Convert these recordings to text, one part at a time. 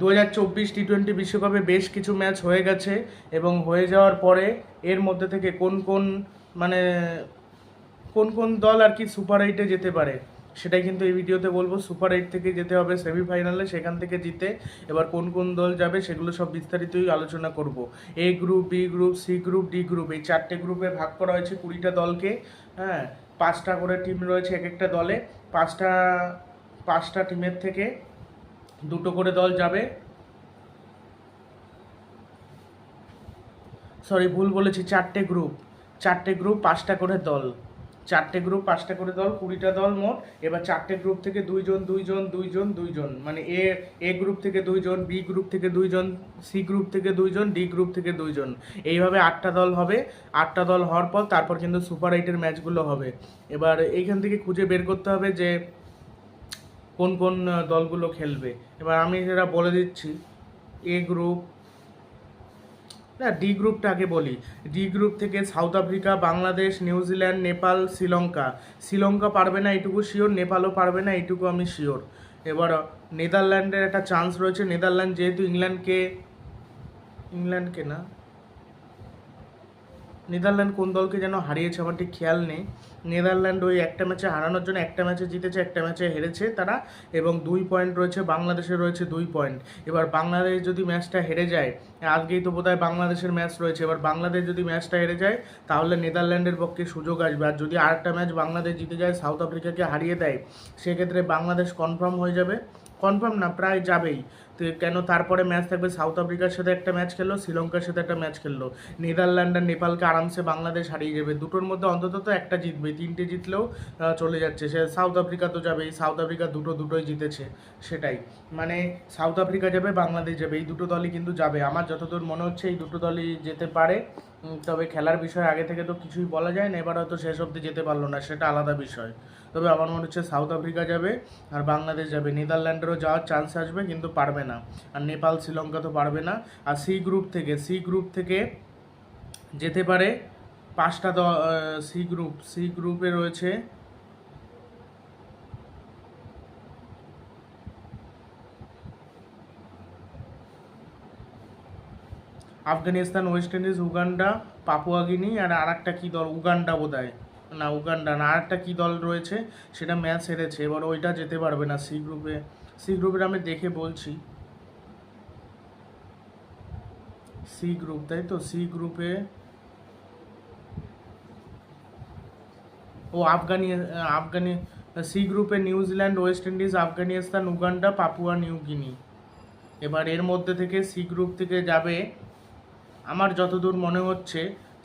দু হাজার চব্বিশ টি টোয়েন্টি বিশ্বকাপে বেশ কিছু ম্যাচ হয়ে গেছে এবং হয়ে যাওয়ার পরে এর মধ্যে থেকে কোন কোন মানে কোন কোন দল আর কি সুপার এইটে যেতে পারে, সেটাই কিন্তু এই ভিডিওতে বলব। সুপার এইট থেকে যেতে হবে সেমিফাইনালে সেখান থেকে জিতে এবার কোন কোন দল যাবে সেগুলো সব বিস্তারিতই আলোচনা করব। A group B group C group D group এই চারটে গ্রুপে ভাগ করা হয়েছে কুড়িটা দলকে হ্যাঁ পাঁচটা করে টিম রয়েছে এক একটা দলে, পাঁচটা পাঁচটা টিমের থেকে দুটো করে দল যাবে। সরি ভুল বলেছি, চারটে গ্রুপ চারটে গ্রুপ পাঁচটা করে দল। চারটে গ্রুপ পাঁচটা করে দল, কুড়িটা দল মোট। এবার চারটে গ্রুপ থেকে দুইজন দুইজন দুইজন দুইজন। মানে এ এ গ্রুপ থেকে দুইজন, বি গ্রুপ থেকে দুইজন, সি গ্রুপ থেকে দুইজন, ডি গ্রুপ থেকে দুইজন। এইভাবে আটটা দল হবে। আটটা দল হওয়ার পর তারপর কিন্তু সুপার এইটের ম্যাচগুলো হবে। এবার এইখান থেকে খুঁজে বের করতে হবে যে কোন কোন দলগুলো খেলবে। এবার আমি যেটা বলে দিচ্ছি এ গ্রুপ না ডি গ্রুপটা আগে বলি। ডি গ্রুপ থেকে South Africa Bangladesh New Zealand Nepal Sri Lanka Sri Lanka পারবে না এইটুকু শিওর নেপালও পারবে না এইটুকু আমি শিওর এবার নেদারল্যান্ডের একটা চান্স রয়েছে। নেদারল্যান্ড যেহেতু ইংল্যান্ডকে ইংল্যান্ডকে না? নেদারল্যান্ড কোন দলকে যেন হারিয়েছে আমার ঠিক খেয়াল নেই। নেদারল্যান্ড ওই একটা ম্যাচে হারানোর জন্য একটা ম্যাচে জিতেছে, একটা ম্যাচে হেরেছে তারা এবং দুই পয়েন্ট রয়েছে বাংলাদেশের রয়েছে দুই পয়েন্ট এবার বাংলাদেশ যদি ম্যাচটা হেরে যায়, আজকেই তো বোধহয় বাংলাদেশের ম্যাচ রয়েছে, এবার বাংলাদেশ যদি ম্যাচটা হেরে যায়, তাহলে নেদারল্যান্ডের পক্ষে সুযোগ আসবে। আর যদি আরেকটা ম্যাচ বাংলাদেশ জিতে যায়, সাউথ আফ্রিকাকে হারিয়ে দেয়, সেক্ষেত্রে বাংলাদেশ কনফার্ম হয়ে যাবে। কনফার্ম না, প্রায় যাবেই। তো কেন তারপরে ম্যাচ থাকবে সাউথ আফ্রিকার সাথে একটা ম্যাচ খেললো শ্রীলঙ্কার সাথে একটা ম্যাচ খেললো। নেদারল্যান্ড আর নেপালকে আরামসে বাংলাদেশ হারিয়ে যাবে। দুটোর মধ্যে অন্তত তো একটা জিতবে, তিনটে জিতলেও চলে যাচ্ছে। সে সাউথ আফ্রিকা তো যাবেই সাউথ আফ্রিকা দুটো দুটোই জিতেছে, সেটাই। মানে সাউথ আফ্রিকা যাবে, বাংলাদেশ যাবে, এই দুটো দলই কিন্তু যাবে। আমার যতদূর মনে হচ্ছে, এই দুটো দলই যেতে পারে। তবে খেলার বিষয়ে আগে থেকে তো কিছুই বলা যায় না, এবার হয়তো শেষ অব্দি যেতে পারল না, সেটা আলাদা বিষয়। তবে আমার মনে হচ্ছে সাউথ আফ্রিকা যাবে আর বাংলাদেশ যাবে। নেদারল্যান্ডেরও যাওয়ার চান্স আসবে, কিন্তু পারবে না। আর নেপাল, শ্রীলঙ্কা তো পারবে না। আর সি গ্রুপ থেকে, সি গ্রুপ থেকে যেতে পারে পাঁচটা সি গ্রুপ সি গ্রুপে রয়েছে Afghanistan, West Indies, Uganda Papua Guinea আর আরেকটা কী দল? উগান্ডা বোধ না, উগান্ডা না, আরেকটা কী দল রয়েছে? সেটা ম্যাচ হেরেছে, এবার ওইটা যেতে পারবে না সি গ্রুপে সি গ্রুপের আমি দেখে বলছি। সি গ্রুপ, তাই তো? সি গ্রুপে ও আফগানি আফগানি, সি গ্রুপে New Zealand, West Indies, Afghanistan, Uganda, Papua, New Guinea. এবার এর মধ্যে থেকে সি গ্রুপ থেকে যাবে আমার যতদূর মনে হচ্ছে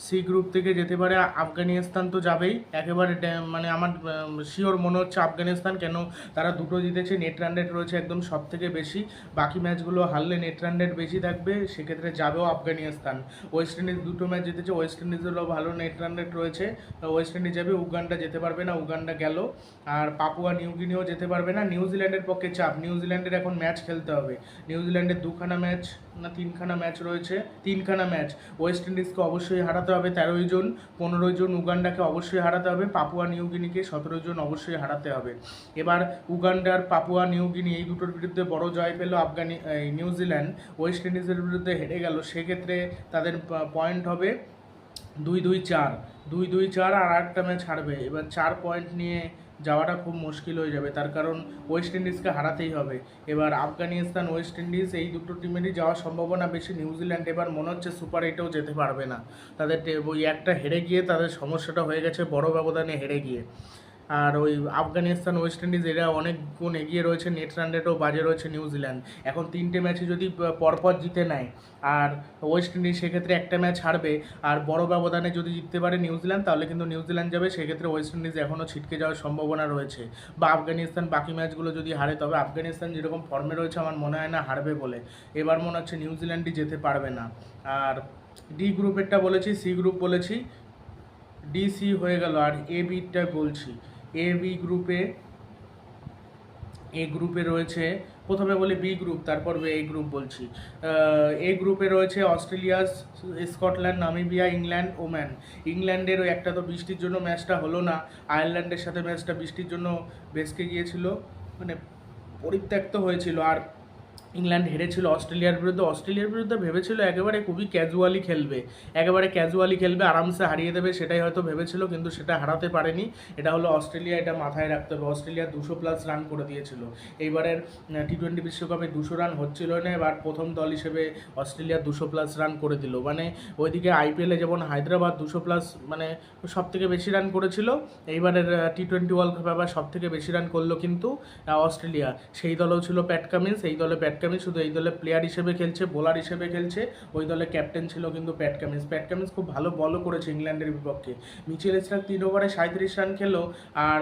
সি গ্রুপ থেকে যেতে পারে আফগানিস্তান তো যাবেই। একেবারে মানে আমার শিওর মনে হচ্ছে আফগানিস্তান, কেন তারা দুটো জিতেছে নেট রান রেট রয়েছে একদম সব থেকে বেশি। বাকি ম্যাচগুলো হারলে নেট রান রেট বেশি থাকবে, সেক্ষেত্রে যাবেও আফগানিস্তান। ওয়েস্ট ইন্ডিজ দুটো ম্যাচ জিতেছে ওয়েস্ট ইন্ডিজেরও ভালো নেট রান রেট রয়েছে ওয়েস্ট ইন্ডিজ যাবে, উগান্ডা যেতে পারবে না, উগান্ডা গেল। আর পাপুয়া নিউগিনিও যেতে পারবে না। নিউজিল্যান্ডের পক্ষে চাপ নিউজিল্যান্ডের এখন ম্যাচ খেলতে হবে। নিউজিল্যান্ডের দুখানা ম্যাচ না তিনখানা ম্যাচ রয়েছে, তিনখানা ম্যাচ। ওয়েস্ট ইন্ডিজকে অবশ্যই হারাতে হবে তেরোই জন, পনেরোই জন উগান্ডাকে অবশ্যই হারাতে হবে, পাপুয়া নিউগিনিকে সতেরো জন অবশ্যই হারাতে হবে। এবার উগান্ডার পাপুয়া নিউগিনি এই দুটোর বিরুদ্ধে বড় জয় পেল আফগানি নিউজিল্যান্ড ওয়েস্ট ইন্ডিজের বিরুদ্ধে হেরে গেল, সেক্ষেত্রে তাদের পয়েন্ট হবে দুই দুই চার। দুই দুই চার আর একটা ম্যাচ হারবে। এবার চার পয়েন্ট নিয়ে যাওয়াটা খুব মুশকিল হয়ে যাবে। তার কারণ ওয়েস্ট ইন্ডিজকে হারাতেই হবে। এবার আফগানিস্তান ওয়েস্ট ইন্ডিজ এই দুটো টিমেরই যাওয়ার সম্ভাবনা বেশি। নিউজিল্যান্ড এবার মনে হচ্ছে সুপার এইটেও যেতে পারবে না। তাদের ওই একটা হেরে গিয়ে তাদের সমস্যাটা হয়ে গেছে, বড় ব্যবধানে হেরে গিয়ে। আর ওই আফগানিস্তান, ওয়েস্ট ইন্ডিজ এরা অনেক গুণ এগিয়ে রয়েছে, নেট রান রেটও বাজে রয়েছে নিউজিল্যান্ড এখন তিনটে ম্যাচে যদি পরপর জিতে নেয়, আর ওয়েস্ট ইন্ডিজ সেক্ষেত্রে একটা ম্যাচ হারবে, আর বড় ব্যবধানে যদি জিততে পারে নিউজিল্যান্ড তাহলে কিন্তু নিউজিল্যান্ড যাবে, সেক্ষেত্রে ওয়েস্ট ইন্ডিজ এখনও ছিটকে যাওয়ার সম্ভাবনা রয়েছে। বা আফগানিস্তান বাকি ম্যাচগুলো যদি হারে, তবে আফগানিস্তান যেরকম ফর্মে রয়েছে, আমার মনে হয় না হারবে বলে। এবার মনে হচ্ছে নিউজিল্যান্ডই যেতে পারবে না। আর ডি গ্রুপেরটা বলেছি সি গ্রুপ বলেছি ডি সি হয়ে গেল, আর এ বিটা বলছি। এ বি গ্রুপে এ গ্রুপে রয়েছে, প্রথমে বলি বি গ্রুপ তারপর এ গ্রুপ বলছি। এ গ্রুপে রয়েছে Australia, Scotland, Namibia, England Oman ইংল্যান্ডের ওই একটা তো বৃষ্টির জন্য ম্যাচটা হলো না। আয়ারল্যান্ডের সাথে ম্যাচটা বৃষ্টির জন্য বেসকে গিয়েছিল। মানে পরিত্যক্ত হয়েছিল। আর ইংল্যান্ড হেরেছিল অস্ট্রেলিয়ার বিরুদ্ধে। অস্ট্রেলিয়ার বিরুদ্ধে ভেবেছিল একেবারে খুবই ক্যাজুয়ালি খেলবে। একেবারে ক্যাজুয়ালি খেলবে, আরামসে হারিয়ে দেবে, সেটাই হয়তো ভেবেছিল, কিন্তু সেটা হারাতে পারেনি। এটা হলো অস্ট্রেলিয়া, এটা মাথায় রাখতে হবে। অস্ট্রেলিয়া দুশো প্লাস রান করে দিয়েছিল। এইবারের টি টোয়েন্টি বিশ্বকাপে দুশো রান হচ্ছিল না, এবার প্রথম দল হিসেবে অস্ট্রেলিয়া দুশো প্লাস রান করে দিল। মানে ওইদিকে আইপিএলে যেমন হায়দ্রাবাদ দুশো প্লাস মানে সব থেকে বেশি রান করেছিল, এইবারের টি টোয়েন্টি ওয়ার্ল্ড কাপে আবার সব থেকে বেশি রান করল কিন্তু অস্ট্রেলিয়া। সেই দলও ছিল প্যাট কামিন্স এই দলে প্যাট কামিন্স শুধু এই দলে প্লেয়ার হিসেবে খেলছে বোলার হিসেবে খেলছে। ওই দলে ক্যাপ্টেন ছিল কিন্তু প্যাট কামিন্স খুব ভালো বলও করেছে ইংল্যান্ডের বিপক্ষে। মিচেল স্টার তিন ওভারে সাঁত্রিশ রান খেলো আর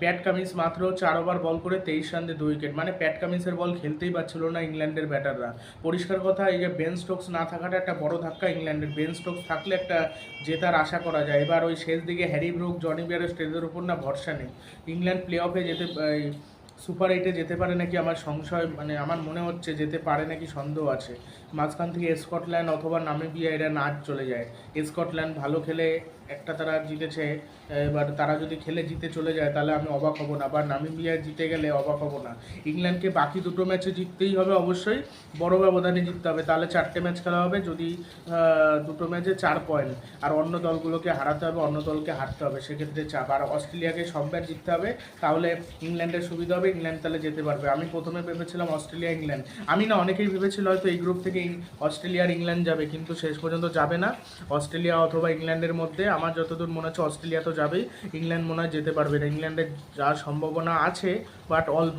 প্যাট কামিন্স মাত্র চার ওভার বল করে তেইশ রান দিয়ে দুই উইকেট মানে প্যাট কামিন্সের বল খেলতেই পারছিল না ইংল্যান্ডের ব্যাটাররা পরিষ্কার কথা, এই যে বেন স্টোকস না থাকাটা একটা বড় ধাক্কা ইংল্যান্ডের। বেন স্টোকস থাকলে একটা জেতার আশা করা যায়। এবার ওই শেষ দিকে হ্যারি ব্রুক জনি বিয়ারের স্টেজের উপর না ভরসা নেই। ইংল্যান্ড প্লে অফে যেতে সুপার এইটে যেতে পারে নাকি আমার সংশয় মানে আমার মনে হচ্ছে যেতে পারে নাকি সন্দেহ আছে। মাঝখান থেকে স্কটল্যান্ড অথবা নামিবিয়া এরা নাচ চলে যায়। স্কটল্যান্ড ভালো খেলে একটা তারা জিতেছে, এবার তারা যদি খেলে, জিতে চলে যায়, তাহলে আমি অবাক হব না। বা নামিবিয়া জিতে গেলে অবাক হব না। ইংল্যান্ডকে বাকি দুটো ম্যাচে জিততেই হবে অবশ্যই। বড় ব্যবধানে জিততে হবে, তাহলে চারটে ম্যাচ খেলা হবে যদি দুটো ম্যাচে চার পয়েন্ট আর অন্য দলগুলোকে হারাতে হবে, অন্য দলকে হারতে হবে। সেক্ষেত্রে চাপ। আর অস্ট্রেলিয়াকে সব ম্যাচ জিততে হবে, তাহলে ইংল্যান্ডের সুবিধা হবে, ইংল্যান্ড তাহলে যেতে পারবে। আমি প্রথমে ভেবেছিলাম অস্ট্রেলিয়া, ইংল্যান্ড। আমি না, অনেকেই ভেবেছিল হয়তো এই গ্রুপ থেকে অস্ট্রেলিয়া আর ইংল্যান্ড যাবে, কিন্তু শেষ পর্যন্ত যাবে না। অস্ট্রেলিয়া অথবা ইংল্যান্ডের মধ্যে। আমার যতদূর মনে হচ্ছে অস্ট্রেলিয়া তো যাবেই। ইংল্যান্ড মনে হয় যেতে পারবে না। ইংল্যান্ডের যাওয়ার সম্ভাবনা আছে বাট অল্প।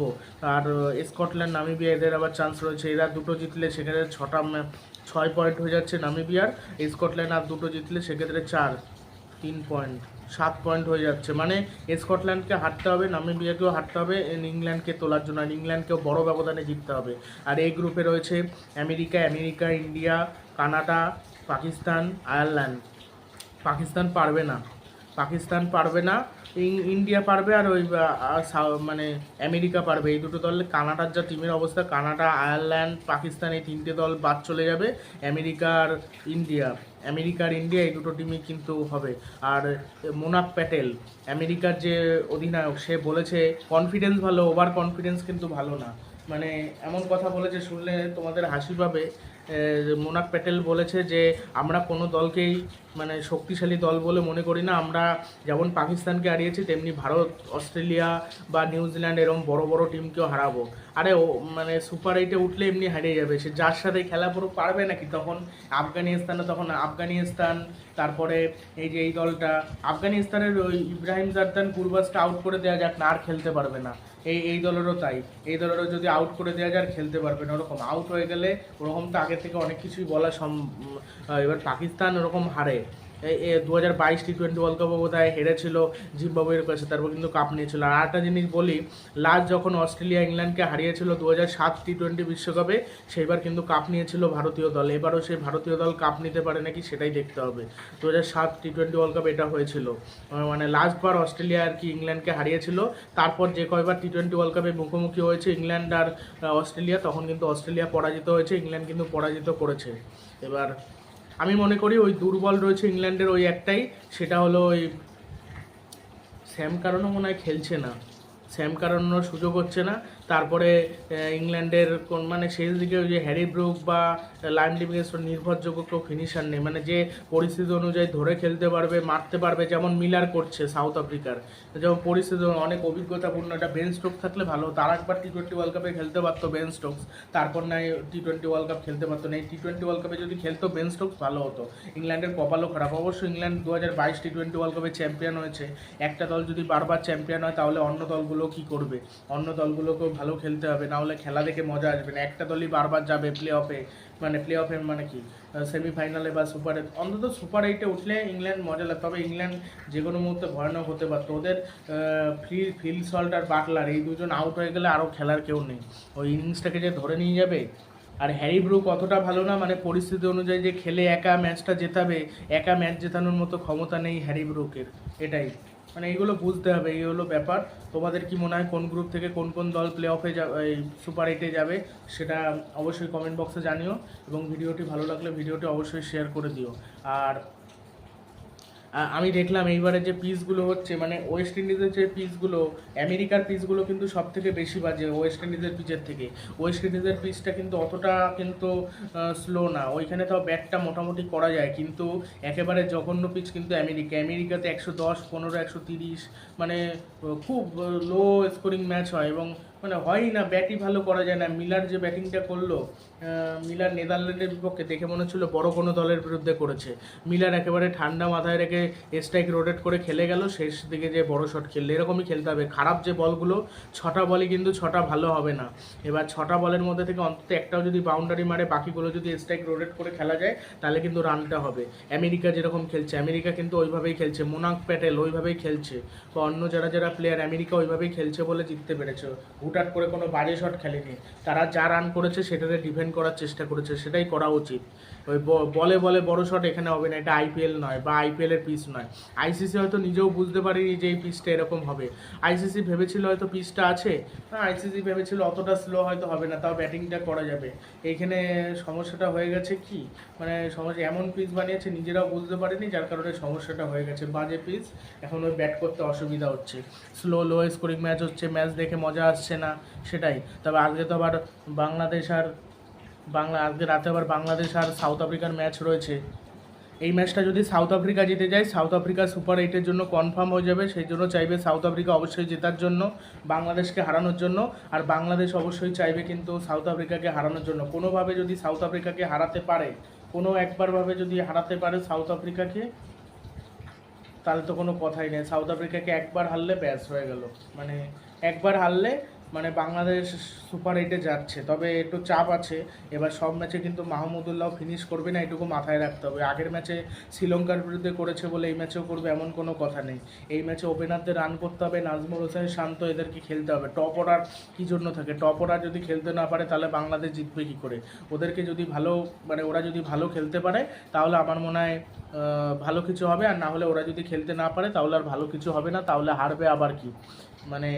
আর স্কটল্যান্ড, নামিবিয়া, এদের আবার চান্স রয়েছে। এরা দুটো জিতলে সেখানে ছটা ছয় পয়েন্ট হয়ে যাচ্ছে নামিবিয়ার। স্কটল্যান্ড আর দুটো জিতলে সেক্ষেত্রে চার, তিন পয়েন্ট সাত পয়েন্ট হয়ে যাচ্ছে। মানে স্কটল্যান্ডকে হারতে হবে, নামিবিয়াকেও হারতে হবে ইংল্যান্ডকে তোলার জন্য। আর ইংল্যান্ডকেও বড় ব্যবধানে জিততে হবে। আর এই গ্রুপে রয়েছে America America, India, Canada, Pakistan, Ireland. Pakistan পারবে না। পাকিস্তান পারবে না ইন্ডিয়া পারবে আর ওই মানে আমেরিকা পারবে। এই দুটো দল, কানাডার যা টিমের অবস্থা, কানাডা, আয়ারল্যান্ড, পাকিস্তান, এই তিনটে দল বাদ চলে যাবে। আমেরিকা আর ইন্ডিয়া, আমেরিকা আর ইন্ডিয়া এই দুটো টিমই কিন্তু হবে। আর মোনাক প্যাটেল, আমেরিকার যে অধিনায়ক, সে বলেছে কনফিডেন্স ভালো ওভার কনফিডেন্স কিন্তু ভালো না। মানে এমন কথা বলেছে, শুনলে তোমাদের হাসি পাবে। মোনাক প্যাটেল বলেছে যে, আমরা কোনো দলকেই মানে শক্তিশালী দল বলে মনে করি না। আমরা যেমন পাকিস্তানকে হারিয়েছি, তেমনি ভারত, অস্ট্রেলিয়া বা নিউজিল্যান্ড এরকম বড় বড় টিমকেও হারাবো। আরে ও মানে সুপার এইটে উঠলে এমনি হারিয়ে যাবে। সে যার সাথে খেলা পুরো পারবে নাকি? তখন আফগানিস্তানে তখন আফগানিস্তান, তারপরে এই যে এই দলটা, আফগানিস্তানের ওই ইব্রাহিম জারদান কুরবাসকে আউট করে দেওয়া যাক, না আর খেলতে পারবে না। এই এই দলেরও তাই। এই দলেরও যদি আউট করে দেওয়া যায় খেলতে পারবে না, ওরকম আউট হয়ে গেলে ওরকম তো আগে থেকে অনেক কিছুই বলা সম এবার পাকিস্তান ওরকম হারে। দু হাজার বাইশ টি টোয়েন্টি ওয়ার্ল্ড কাপে বোধ হয় হেরেছিল, জিম্বাবুয়ের কাছে, তারপর কিন্তু কাপ নিয়েছিল। আর একটা জিনিস বলি, লাস্ট যখন অস্ট্রেলিয়া ইংল্যান্ডকে হারিয়েছিল দু হাজার সাত টি টোয়েন্টি বিশ্বকাপে, সেইবার কিন্তু কাপ নিয়েছিল ভারতীয় দল। এবারও সেই ভারতীয় দল কাপ নিতে পারে নাকি সেটাই দেখতে হবে। দু হাজার সাত টি টোয়েন্টি ওয়ার্ল্ড কাপ এটা হয়েছিল। মানে লাস্টবার অস্ট্রেলিয়া আর কি ইংল্যান্ডকে হারিয়েছিল, তারপর যে কয়বার টি টোয়েন্টি ওয়ার্ল্ড কাপে মুখোমুখি হয়েছে ইংল্যান্ড আর অস্ট্রেলিয়া, তখন কিন্তু অস্ট্রেলিয়া পরাজিত হয়েছে, ইংল্যান্ড কিন্তু পরাজিত করেছে। এবার আমি মনে করি ওই দুর্বল রয়েছে ইংল্যান্ডের ওই একটাই, সেটা হলো ওই স্যাম কারণও মনে হয় খেলছে না। স্যাম কারণও সুযোগ হচ্ছে না। তারপরে ইংল্যান্ডের কোন মানে শেষ দিকে যে হ্যারি ব্রুক বা লাইন লিভিংস্টোন নির্ভরযোগ্য কেউ ফিনিশার নেই। মানে যে পরিস্থিতি অনুযায়ী ধরে খেলতে পারবে, মারতে পারবে, যেমন মিলার করছে সাউথ আফ্রিকার। যেমন পরিস্থিতি অনেক অভিজ্ঞতাপূর্ণ, একটা বেন স্টোক থাকলে ভালো তার একবার টি টোয়েন্টি ওয়ার্ল্ড কাপে খেলতে পারতো বেন স্টোকস। তারপর নাই টি টোয়েন্টি ওয়ার্ল্ড কাপ খেলতে পারতো না। এই টি টোয়েন্টি ওয়ার্ল্ড কাপে যদি খেলতো বেন স্টোকস, ভালো হতো। ইংল্যান্ডের কপালও খারাপ। অবশ্য ইংল্যান্ড দু হাজার বাইশ টি টোয়েন্টি ওয়ার্ল্ড কাপে চ্যাম্পিয়ন হয়েছে। একটা দল যদি বারবার চ্যাম্পিয়ন হয়, তাহলে অন্য দলগুলো কি করবে? অন্য দলগুলোকেও ভালো খেলতে হবে, না হলে খেলা দেখে মজা আসবে না। একটা দলই বারবার যাবে প্লে অফে মানে প্লে অফে মানে কি? সেমিফাইনালে বা সুপারে অন্তত সুপার এইটে উঠলে ইংল্যান্ড মজা লাগবে। তবে ইংল্যান্ড যে কোনো মুহূর্তে ভয়ানক হতে পারতো ওদের ফ্রি ফিল সল্ট আর বাটলার, এই দুজন আউট হয়ে গেলে আরও খেলার কেউ নেই। ওই ইনিংসটাকে যে ধরে নিয়ে যাবে, আর হ্যারি ব্রুক অতটা ভালো না মানে পরিস্থিতি অনুযায়ী যে খেলে একা ম্যাচটা জেতাবে, একা ম্যাচ জেতানোর মতো ক্ষমতা নেই হ্যারি ব্রুকের, এটাই। মানে এইগুলো বুঝতে হবে, এই হলো ব্যাপার। তোমাদের কি মনে হয় কোন গ্রুপ থেকে কোন কোন দল প্লে অফে এই সুপার এইটে যাবে, সেটা অবশ্যই কমেন্ট বক্সে জানিও। এবং ভিডিওটি ভালো লাগলে ভিডিওটি অবশ্যই শেয়ার করে দিও। আর আমি দেখলাম এইবারে যে পিসগুলো হচ্ছে মানে ওয়েস্ট ইন্ডিজের যে পিসগুলো আমেরিকার পিসগুলো কিন্তু সব থেকে বেশি বাজে ওয়েস্ট ইন্ডিজের পিচের থেকে। ওয়েস্ট ইন্ডিজের পিচটা কিন্তু অতটা কিন্তু স্লো না। ওইখানে তাও ব্যাটটা মোটামুটি করা যায়, কিন্তু একেবারে জঘন্য পিচ কিন্তু আমেরিকা আমেরিকাতে একশো দশ, পনেরো, একশো তিরিশ মানে খুব লো স্কোরিং ম্যাচ হয় এবং মানে হয়ই না ব্যাটই ভালো করা যায় না। মিলার যে ব্যাটিংটা করল মিলার নেদারল্যান্ডের বিপক্ষে দেখে মনে হচ্ছিল বড় কোনো দলের বিরুদ্ধে করেছে। মিলার একেবারে ঠান্ডা মাথায় রেখে স্ট্রাইক রোটেট করে খেলে গেল, শেষ দিকে যে বড় শট খেললে, এরকমই খেলতে হবে। খারাপ যে বলগুলো, ছটা বলই কিন্তু ছটা ভালো হবে না। এবার ছটা বলের মধ্যে থেকে অন্তত একটাও যদি বাউন্ডারি মারে, বাকিগুলো যদি স্ট্রাইক রোটেট করে খেলা যায়, তাহলে কিন্তু রানটা হবে। আমেরিকা যেরকম খেলছে, আমেরিকা কিন্তু ওইভাবেই খেলছে। মোনাক প্যাটেল ওইভাবেই খেলছে। বা অন্য যারা যারা প্লেয়ার আমেরিকা ওইভাবেই খেলছে বলে জিততে পেরেছে। হুটহাট করে কোনো বাজে শট খেলেনি। তারা যা রান করেছে সেটাতে ডিফেন্ড করার চেষ্টা করেছে, সেটাই করা উচিত। ওই বলে বলে বড় শট এখানে হবে না, এটা আইপিএল নয় বা আইপিএল এর পিচ নয়। আইসিসি হয়তো নিজেও বুঝতে পারেনি যে এই পিচটা এরকম হবে। আইসিসি ভেবেছিল হয়তো পিচটা আছে আইসিসি ভেবেছিল অতটা স্লো হয়তো হবে না, তাও ব্যাটিংটা করা যাবে। এইখানে সমস্যাটা হয়ে গেছে কি? মানে সমস্যা এমন পিচ বানিয়েছে, নিজেরাও বুঝতে পারেনি, যার কারণে সমস্যাটা হয়ে গেছে। বাজে পিচ এখন ওই ব্যাট করতে অসুবিধা হচ্ছে। স্লো লো স্কোরিং ম্যাচ হচ্ছে ম্যাচ দেখে মজা আসছে না, সেটাই। তবে আজকে তো আবার বাংলাদেশ আর বাংলা, আজকে রাতে আবার বাংলাদেশ আর সাউথ আফ্রিকার ম্যাচ রয়েছে। এই ম্যাচটা যদি সাউথ আফ্রিকা জিতে যায়, সাউথ আফ্রিকা সুপার এইটের জন্য কনফার্ম হয়ে যাবে, সেই জন্য চাইবে সাউথ আফ্রিকা অবশ্যই জেতার জন্য, বাংলাদেশকে হারানোর জন্য, আর বাংলাদেশ অবশ্যই চাইবে কিন্তু সাউথ আফ্রিকাকে হারানোর জন্য। কোনোভাবে যদি সাউথ আফ্রিকাকে হারাতে পারে, কোনো একবারভাবে যদি হারাতে পারে সাউথ আফ্রিকাকে, তাহলে তো কোনো কথাই নেই। সাউথ আফ্রিকাকে একবার হারলে ব্যাস হয়ে গেল। মানে একবার হারলে মানে বাংলাদেশ সুপার এইটে যাচ্ছে, তবে একটু চাপ আছে। এবার সব ম্যাচে কিন্তু মাহমুদুল্লাহ ফিনিশ করবে না, এটুকু মাথায় রাখতে হবে। আগের ম্যাচে শ্রীলঙ্কার বিরুদ্ধে করেছে বলে এই ম্যাচেও করবে এমন কোনো কথা নেই। এই ম্যাচে ওপেনারদের রান করতে হবে, নাজমুল হোসেন শান্ত এদেরকে খেলতে হবে। টপ অর্ডার কী জন্য থাকে? টপ অর্ডার যদি খেলতে না পারে, তাহলে বাংলাদেশ জিতবে কী করে? ওদেরকে যদি ভালো মানে ওরা যদি ভালো খেলতে পারে, তাহলে আমার মনে হয় ভালো কিছু হবে। আর না হলে ওরা যদি খেলতে না পারে, তাহলে আর ভালো কিছু হবে না। তাহলে হারবে আবার কি? মানে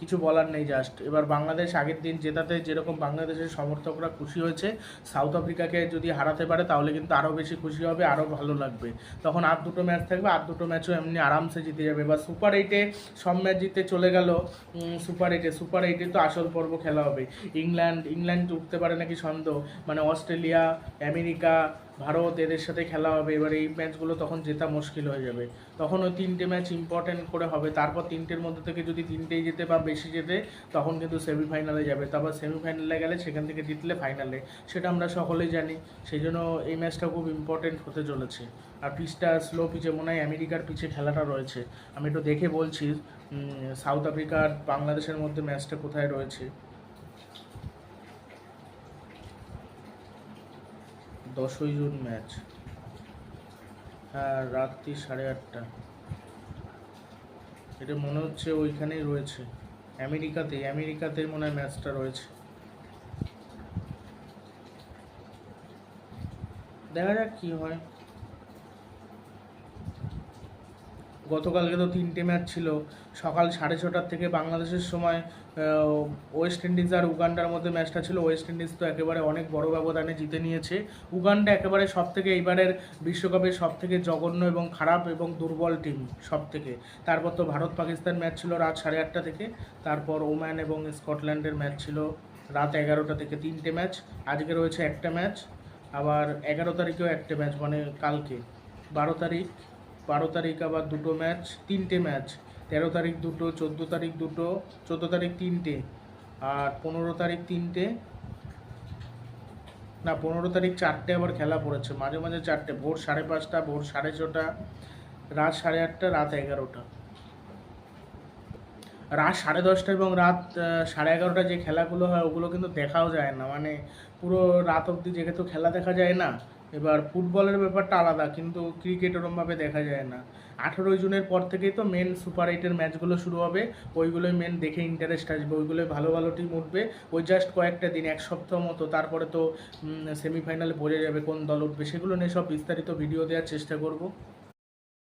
কিছু বলার নেই জাস্ট এবার বাংলাদেশ আগের দিন জেতাতে যেরকম বাংলাদেশের সমর্থকরা খুশি হয়েছে সাউথ আফ্রিকাকে যদি হারাতে পারে তাহলে কিন্তু আরও বেশি খুশি হবে আরও ভালো লাগবে। তখন আর দুটো ম্যাচ থাকবে, আর দুটো ম্যাচও এমনি আরামসে জিতে যাবে। বা সুপার এইটে সব ম্যাচ জিতে চলে গেল সুপার এইটে সুপার এইটে তো আসল পর্ব খেলা হবে। ইংল্যান্ড ইংল্যান্ড উঠতে পারে নাকি সন্দেহ? মানে অস্ট্রেলিয়া আমেরিকা ভারত এদের সাথে খেলা হবে, এবার এই ম্যাচগুলো তখন জেতা মুশকিল হয়ে যাবে। তখন ওই তিনটে ম্যাচ ইম্পর্টেন্ট করে হবে, তারপর তিনটের মধ্যে থেকে যদি তিনটেই যেতে বা বেশি যেতে তখন কিন্তু সেমিফাইনালে যাবে। তারপর সেমিফাইনালে গেলে সেখান থেকে জিতলে ফাইনালে সেটা আমরা সকলেই জানি সেই জন্য এই ম্যাচটা খুব ইম্পর্টেন্ট হতে চলেছে। আর পিচটা স্লো পিচে মনে হয় আমেরিকার পিচে খেলাটা রয়েছে। আমি একটু দেখে বলছি সাউথ আফ্রিকা আর বাংলাদেশের মধ্যে ম্যাচটা কোথায় রয়েছে। দশই জুন ম্যাচ। হ্যাঁ রাত্রি সাড়ে আটটা। এটা মনে হচ্ছে ওইখানেই রয়েছে। আমেরিকাতে আমেরিকাতে মনে হয় ম্যাচটা রয়েছে। দেখা যাক কী হয়। গতকালকে তো তিনটে ম্যাচ ছিল। সকাল সাড়ে ছটার থেকে বাংলাদেশের সময় ওয়েস্ট ইন্ডিজ আর উগান্ডার মধ্যে ম্যাচটা ছিল। ওয়েস্ট ইন্ডিজ তো একেবারে অনেক বড় ব্যবধানে জিতে নিয়েছে। উগান্ডা একেবারে সব থেকে এইবারের বিশ্বকাপের সব থেকে জঘন্য এবং খারাপ এবং দুর্বল টিম সব থেকে তারপর তো ভারত পাকিস্তান ম্যাচ ছিল রাত সাড়ে আটটা থেকে। তারপর ওম্যান এবং স্কটল্যান্ডের ম্যাচ ছিল রাত এগারোটা থেকে। তিনটে ম্যাচ, আজকে রয়েছে একটা ম্যাচ। আবার এগারো তারিখেও একটা ম্যাচ মানে কালকে। বারো তারিখ বারো তারিখ আবার দুটো ম্যাচ, তিনটে ম্যাচ। তেরো তারিখ দুটো, চোদ্দ তারিখ দুটো, চোদ্দ তারিখ তিনটে আর পনেরো তারিখ তিনটে। না, পনেরো তারিখ চারটে আবার খেলা পড়েছে, মাঝে মাঝে চারটে, ভোর সাড়ে পাঁচটা, ভোর সাড়ে ছটা, রাত সাড়ে আটটা, রাত এগারোটা। রাত সাড়ে দশটা এবং রাত সাড়ে এগারোটা যে খেলাগুলো হয়, ওগুলো কিন্তু দেখাও যায় না। মানে পুরো রাত অবধি যেহেতু খেলা দেখা যায় না এবার ফুটবলের ব্যাপারটা আলাদা, কিন্তু ক্রিকেট ওরমভাবে দেখা যায় না। আঠেরোই জুনের পর থেকেই তো মেন সুপার এইটের ম্যাচগুলো শুরু হবে। ওইগুলোই মেন দেখে ইন্টারেস্ট আসবে, ওইগুলোই ভালো ভালো টিম উঠবে। ওই জাস্ট কয়েকটা দিন, এক সপ্তাহ মতো, তারপরে তো সেমিফাইনালে বোঝা যাবে, কোন দল উঠবে, সেগুলো নিয়ে সব বিস্তারিত ভিডিও দেওয়ার চেষ্টা করব।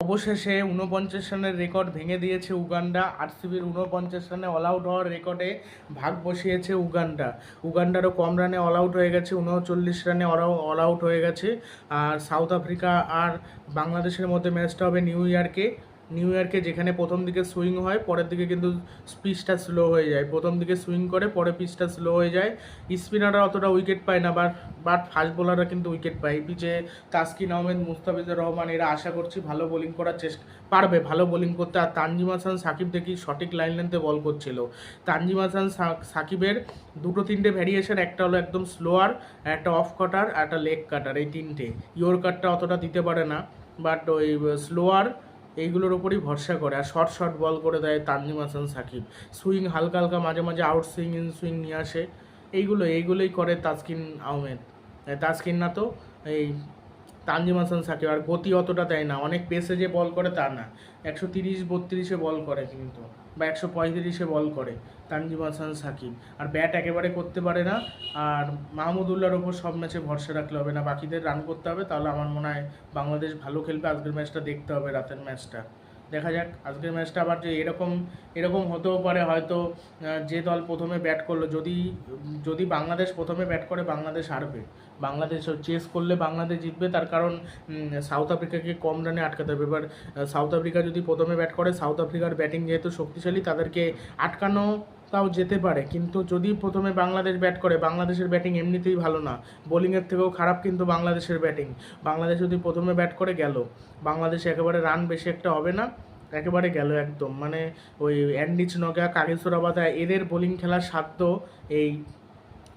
অবশেষে উনপঞ্চাশ রানের রেকর্ড ভেঙে দিয়েছে উগান্ডা। আরসিবির উনপঞ্চাশ রানে অল আউট হওয়ার রেকর্ডে ভাগ বসিয়েছে উগান্ডা। উগান্ডারও কম রানে অল আউট হয়ে গেছে উনচল্লিশ রানে অল আউট হয়ে গেছে। আর সাউথ আফ্রিকা আর বাংলাদেশের মধ্যে ম্যাচটা হবে নিউ ইয়র্কে। নিউ ইয়র্কে যেখানে প্রথম দিকে সুইং হয়, পরের দিকে কিন্তু পিচটা স্লো হয়ে যায়। প্রথম দিকে সুইং করে, পরে পিচটা স্লো হয়ে যায়। স্পিনাররা অতটা উইকেট পায় না বাট বাট ফাস্ট বোলাররা কিন্তু উইকেট পায়। পিচে তাসকিন আহমেদ, মুস্তাফিজুর রহমান, এরা আশা করছি ভালো বোলিং করার চেষ্টা, পারবে ভালো বোলিং করতে। আর তানজিম হাসান, সাকিব দেখি সঠিক লাইন লেন্থে বল করছিল। তানজিম হাসান সাকিবের দুটো তিনটে ভ্যারিয়েশন একটা হলো একদম স্লোয়ার একটা অফ কাটার একটা লেগ কাটার এই তিনটে। ইয়োর কাটটা অতটা দিতে পারে না বাট ওই স্লোয়ার এইগুলোর ওপরই ভরসা করে। আর শর্ট শর্ট বল করে দেয় তানজিম হাসান, সাকিব। সুইং হালকা হালকা, মাঝে মাঝে আউট সুইং ইন সুইং নিয়ে আসে। এইগুলো, এইগুলোই করে তাজকিন আহমেদ। তাজকিন না তো, এই তানজিম হাসান, সাকিব। আর গতি অতটা দেয় না। অনেক পেসে যে বল করে তা না। একশো তিরিশ, বত্রিশে বল করে কিন্তু। বা একশো পঁয়ত্রিশে বল করে। তানজিম হাসান সাকিব। আর ব্যাট একেবারে করতে পারে না। আর মাহমুদুল্লাহর ওপর সব ম্যাচে ভরসা রাখলে হবে না। বাকিদের রান করতে হবে। তাহলে আমার মনে হয় বাংলাদেশ ভালো খেলবে। আজকের ম্যাচটা দেখতে হবে রাতের ম্যাচটা। দেখা যাক। আজকের ম্যাচটা আবার যে এরকম এরকম হতেও পারে হয়তো যে দল প্রথমে ব্যাট করল। যদি যদি বাংলাদেশ প্রথমে ব্যাট করে, বাংলাদেশ হারবে। বাংলাদেশ চেস করলে বাংলাদেশ জিতবে। তার কারণ সাউথ আফ্রিকাকে কম রানে আটকাতে হবে। এবার সাউথ আফ্রিকা যদি প্রথমে ব্যাট করে সাউথ আফ্রিকার ব্যাটিং যেহেতু শক্তিশালী, তাদেরকে আটকানো তাও যেতে পারে। কিন্তু যদি প্রথমে বাংলাদেশ ব্যাট করে, বাংলাদেশের ব্যাটিং এমনিতেই ভালো না। বোলিংয়ের থেকেও খারাপ কিন্তু বাংলাদেশের ব্যাটিং বাংলাদেশ যদি প্রথমে ব্যাট করে গেল, বাংলাদেশ একেবারে রান বেশি একটা হবে না? একেবারে গেল একদম। মানে ওই অ্যান্ডিচ নগা কাগেশ্বরাবাদা এদের বোলিং খেলার সাধ্য এই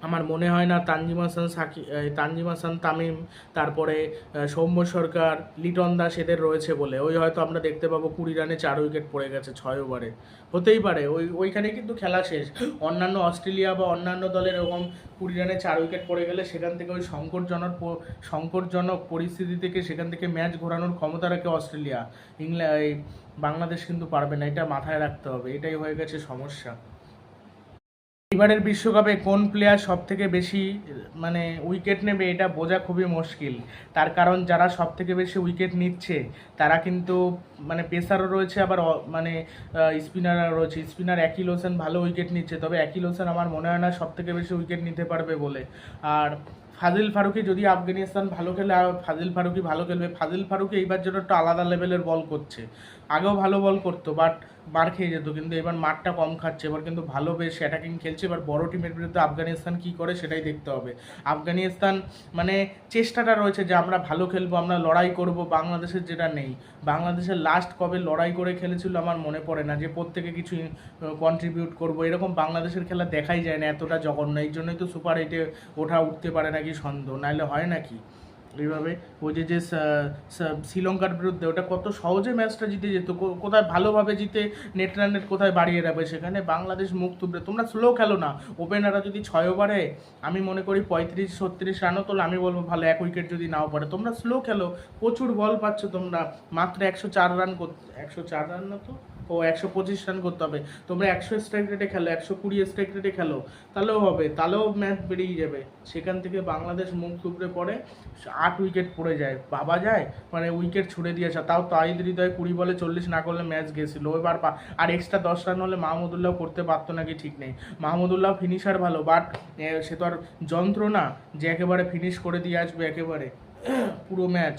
আমার মনে হয় না তানজিম হাসান সাকি তানজিম হাসান, তামিম, তারপরে সৌম্য সরকার, লিটন দাস এদের রয়েছে বলে। ওই হয়তো আমরা দেখতে পাবো কুড়ি রানে চার উইকেট পড়ে গেছে, ছয় ওভারে। হতেই পারে, ওই, ওইখানে কিন্তু খেলা শেষ। অন্যান্য অস্ট্রেলিয়া বা অন্যান্য দলের এরকম কুড়ি রানে চার উইকেট পড়ে গেলে সেখান থেকে ওই সংকটজনক সংকটজনক পরিস্থিতি থেকে সেখান থেকে ম্যাচ ঘোরানোর ক্ষমতা রাখে অস্ট্রেলিয়া। ইংল্যান্ড বাংলাদেশ কিন্তু পারবে না, এটা মাথায় রাখতে হবে, এটাই হয়ে গেছে সমস্যা। এবারের বিশ্বকাপে কোন প্লেয়ার সব থেকে বেশি মানে উইকেট নেবে এটা বোঝা খুবই মুশকিল। তার কারণ যারা সব থেকে বেশি উইকেট নিচ্ছে, তারা কিন্তু মানে পেসারও রয়েছে, আবার মানে স্পিনারও রয়েছে। স্পিনার একই হোসেন ভালো উইকেট নিচ্ছে, তবে একই হোসেন আমার মনে হয় না সবথেকে বেশি উইকেট নিতে পারবে বলে। আর ফাজিল ফারুকি যদি আফগানিস্তান ভালো খেলে ফাজিল ফারুকি ভালো খেলবে, ফাজিল ফারুকি এইবার জন্য একটু আলাদা লেভেলের বল করছে। আগেও ভালো বল করতো, বাট মার খেয়ে যেত, কিন্তু এবার মারটা কম খাচ্ছে, এবার কিন্তু ভালো বেশ অ্যাটাকিং খেলছে, এবার বড় টিমের বিরুদ্ধে আফগানিস্তান কি করে সেটাই দেখতে হবে। আফগানিস্তান মানে চেষ্টাটা রয়েছে যে আমরা ভালো খেলব, আমরা লড়াই করব, বাংলাদেশের যেটা নেই। বাংলাদেশের লাস্ট কবে লড়াই করে খেলেছিল আমার মনে পড়ে না, যে প্রত্যেকে কিছু কন্ট্রিবিউট করব, এরকম বাংলাদেশের খেলা দেখাই যায় না, এতটা জঘন্য, এই জন্যই তো সুপার এইটে ওঠা উঠতে পারে নাকি সন্দেহ নাহলে হয় নাকি? এইভাবে ওই যে যে শ্রীলঙ্কার বিরুদ্ধে ওটা কত সহজে ম্যাচটা জিতে যেত কোথায় ভালোভাবে জিতে নেট রানের কোথায় বাড়িয়ে রাখবে সেখানে বাংলাদেশ মুখ তুলবে তোমরা স্লো খেলো না ওপেনাররা যদি ছয় ওভারে আমি মনে করি পঁয়ত্রিশ, ছত্রিশ রানও তোলো আমি বলব ভালো, এক উইকেট যদি নাও পারে। তোমরা স্লো খেলো, প্রচুর বল পাচ্ছ তোমরা, মাত্র একশো চার রান একশো চার রান না তো? ও একশো পঁচিশ রান করতে হবে। তোমরা একশো স্ট্রাইক রেটে খেলো, একশো কুড়ি স্ট্রাইক রেটে খেলো, তাহলেও হবে, তাহলেও ম্যাচ বেরিয়ে যাবে। সেখান থেকে বাংলাদেশ মুখ থুবড়ে পড়ে, আট উইকেট পড়ে যায়। বাবা যায় মানে উইকেট ছুড়ে দিয়েছে তাও তাহিদ হৃদয় কুড়ি বলে চল্লিশ না করলে ম্যাচ গেছিল। এবার আর এক্সট্রা দশ রান হলে মাহমুদুল্লাহ করতে পারতো নাকি ঠিক নেই। মাহমুদুল্লাহ ফিনিশার ভালো বাট সে তো আর যন্ত্র না যে একেবারে ফিনিশ করে দিয়ে আসবে একেবারে। পুরো ম্যাচ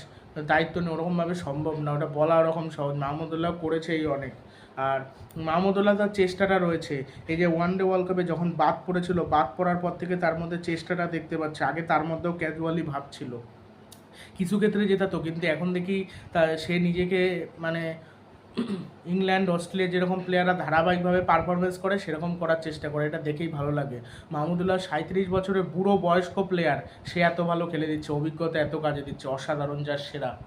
দায়িত্ব নেই ওরকমভাবে সম্ভব না। ওটা বলা ওরকম সহজ। মাহমুদুল্লাহ করেছেই অনেক। আর মাহমুদুল্লাহ তার চেষ্টাটা রয়েছে। এই যে ওয়ান ডে ওয়ার্ল্ড কাপে যখন বাদ পড়েছিল, বাদ পড়ার পর থেকে তার মধ্যে চেষ্টাটা দেখতে পাচ্ছে। আগে তার মধ্যেও ক্যাজুয়ালি ভাবছিল। কিছু ক্ষেত্রে জেতাতো কিন্তু এখন দেখি তা, সে নিজেকে মানে ইংল্যান্ড অস্ট্রেলিয়া যেরকম প্লেয়াররা ধারাবাহিকভাবে পারফরমেন্স করে, সেরকম করার চেষ্টা করে। এটা দেখেই ভালো লাগে। মাহমুদুল্লাহ সাঁত্রিশ বছরের বুড়ো বয়স্ক প্লেয়ার সে এত ভালো খেলে দিচ্ছে, অভিজ্ঞতা এত কাজে দিচ্ছে, অসাধারণ যার সেরা।